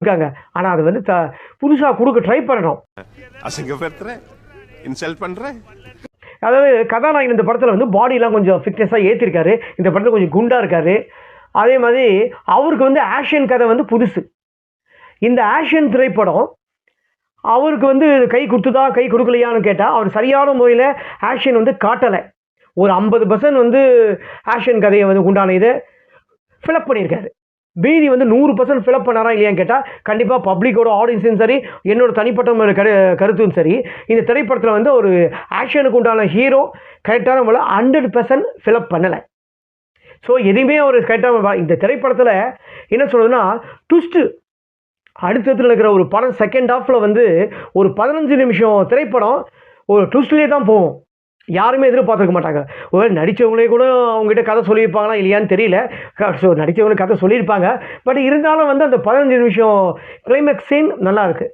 இருக்காங்க. ஆனால் அது வந்து த புதுசாக கொடுக்க ட்ரை பண்ணணும். அசிங்கப்படுத்துறேன். இன்சல்ட் பண்றேன். அதாவது கதாநாயகன் இந்த படத்தில் வந்து பாடியெலாம் கொஞ்சம் ஃபிட்னஸாக ஏற்றிருக்காரு இந்த படத்தில் கொஞ்சம் குண்டாக இருக்காரு. அதே மாதிரி அவருக்கு வந்து ஆக்ஷன் கதை வந்து புதுசு. இந்த ஆக்ஷன் திரைப்படம் அவருக்கு வந்து கை கொடுத்துதா கை கொடுக்கலையான்னு கேட்டால் அவர் சரியான முறையில் ஆக்ஷன் வந்து காட்டலை. ஒரு ஐம்பது பர்சன்ட் வந்து ஆக்ஷன் கதையை வந்து உண்டான இதை ஃபிலப் பண்ணியிருக்காரு. பீதி வந்து நூறு பர்சன்ட் ஃபிலப் பண்ணாரா இல்லையான்னு கேட்டால் கண்டிப்பாக பப்ளிக்கோட ஆடியன்ஸும் சரி என்னோட தனிப்பட்ட கரு கருத்தும் சரி இந்த திரைப்படத்தில் வந்து ஒரு ஆக்ஷனுக்கு உண்டான ஹீரோ கரெக்டான முறையில் ஹண்ட்ரட் பர்சன்ட் ஃபிலப் பண்ணலை. ஸோ எதுவுமே ஒரு கரெக்டாக இந்த திரைப்படத்தில் என்ன சொல்கிறதுன்னா ட்விஸ்ட்டு அடுத்தத்தில் இருக்கிற ஒரு படம் செகண்ட் ஹாஃபில் வந்து ஒரு பதினஞ்சு நிமிஷம் திரைப்படம் ஒரு ட்விஸ்ட்லேயே தான் போகும். யாருமே எதிர்பார்த்துருக்க மாட்டாங்க. ஒரு நடித்தவங்களே கூட அவங்ககிட்ட கதை சொல்லியிருப்பாங்களா இல்லையான்னு தெரியல. ஸோ நடித்தவங்களே கதை சொல்லியிருப்பாங்க. பட் இருந்தாலும் வந்து அந்த பதினஞ்சு நிமிஷம் கிளைமேக்ஸ் சீன் நல்லாயிருக்கு